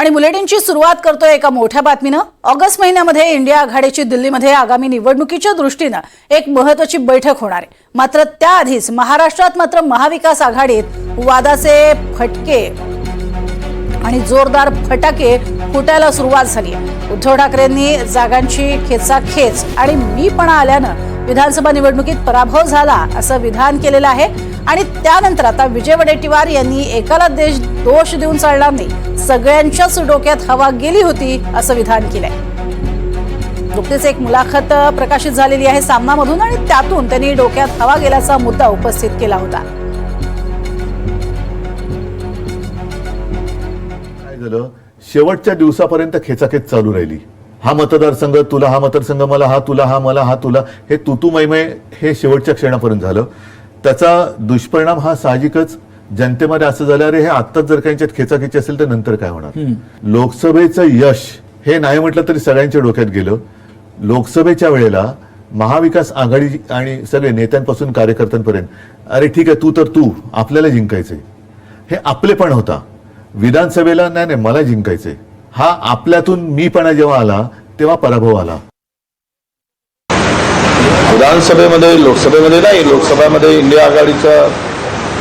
आणि बुलेटिनची सुरुवात करतोय एका मोठ्या बातमीनं. ऑगस्ट महिन्यामध्ये इंडिया आघाडीची दिल्लीमध्ये आगामी निवडणुकीच्या दृष्टीनं एक महत्वाची बैठक होणार आहे. मात्र त्याआधीच महाराष्ट्रात मात्र महाविकास आघाडीत वादाचे फटके आणि जोरदार फटाके फुटायला सुरुवात झाली आहे. उद्धव ठाकरेंनी जागांची खेचाखेच आणि मीपणा आल्यानं विधानसभा निवडणुकीत पराभव झाला असं विधान केलेलं आहे. आणि त्यानंतर आता विजय वडेट्टीवार यांनी एकाला देश दोष देऊन चालणार नाही. सगळ्यांच्याच डोक्यात हवा गेली होती असं विधान केलंय. नुकतीच एक मुलाखत प्रकाशित झालेली आहे सामनामधून आणि त्यातून त्यांनी डोक्यात हवा गेल्याचा मुद्दा उपस्थित केला होता. काय झालं? शेवटच्या दिवसापर्यंत खेचाखेच चालू राहिली. हा मतदारसंघ तुला हा मतदारसंघ मला हा तुला हा मला हा तुला हे तुतू मैमय हे शेवटच्या क्षणापर्यंत झालं. त्याचा दुष्परिणाम हा साहजिकच जनतेमध्ये असं झालं अरे हे आत्ताच जर यांच्यात खेचाखेची असेल तर नंतर काय होणार? लोकसभेचं यश हे नाही म्हटलं तरी सगळ्यांच्या डोक्यात गेलं. लोकसभेच्या वेळेला महाविकास आघाडी आणि सगळे नेत्यांपासून कार्यकर्त्यांपर्यंत अरे ठीक आहे तू तर तू आपल्याला जिंकायचंय. हे आपलेपण होता. विधानसभेला नाही नाही मला जिंकायचंय. हा आपल्यातून मीपणा जेव्हा आला तेव्हा पराभव आला. विधानसभेमध्ये लोकसभेमध्ये नाही लोकसभेमध्ये इंडिया आघाडीचं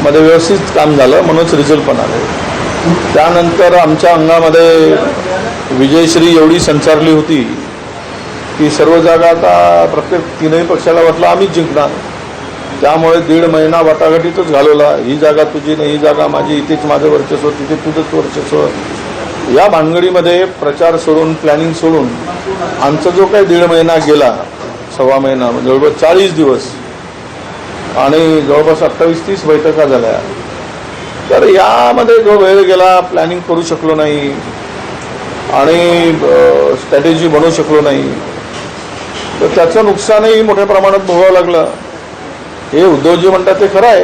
मध्ये व्यवस्थित काम झालं म्हणूनच रिझल्ट पण आले. त्यानंतर आमच्या अंगामध्ये विजयश्री एवढी संचारली होती की सर्व जागा आता प्रत्येक तीनही पक्षाला वाटलं आम्हीच जिंकणार. त्यामुळे दीड महिना वाटाघाटीतच घालवला. ही जागा तुझी नाही ही जागा माझी इथेच माझं वर्चस्व तिथे तुझंच वर्चस्व. या भानगडीमध्ये प्रचार सोडून प्लॅनिंग सोडून आमचा जो काही दीड महिना गेला सव्वा महिना म्हणजे जवळपास चाळीस दिवस. आणि जवळपास अठ्ठावीस तीस बैठका झाल्या. तर यामध्ये जो वेळ गेला प्लॅनिंग करू शकलो नाही. आणि स्ट्रॅटेजी बनवू शकलो नाही. तर त्याचं नुकसानही मोठ्या प्रमाणात भोगावं लागलं. हे उद्धवजी म्हणतात ते खरं आहे.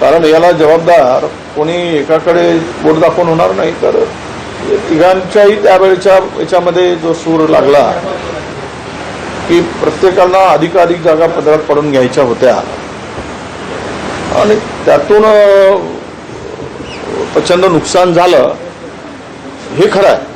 कारण याला जबाबदार कोणी एकाकडे बोट दाखवून होणार नाही. तर तिघांच्याही त्यावेळेच्या याच्यामध्ये जो सूर लागला की प्रत्येकाला अधिकाधिक जागा पदरात पडून घ्यायच्या होत्या. आणि त्यातून प्रचंड नुकसान झालं हे खरं आहे.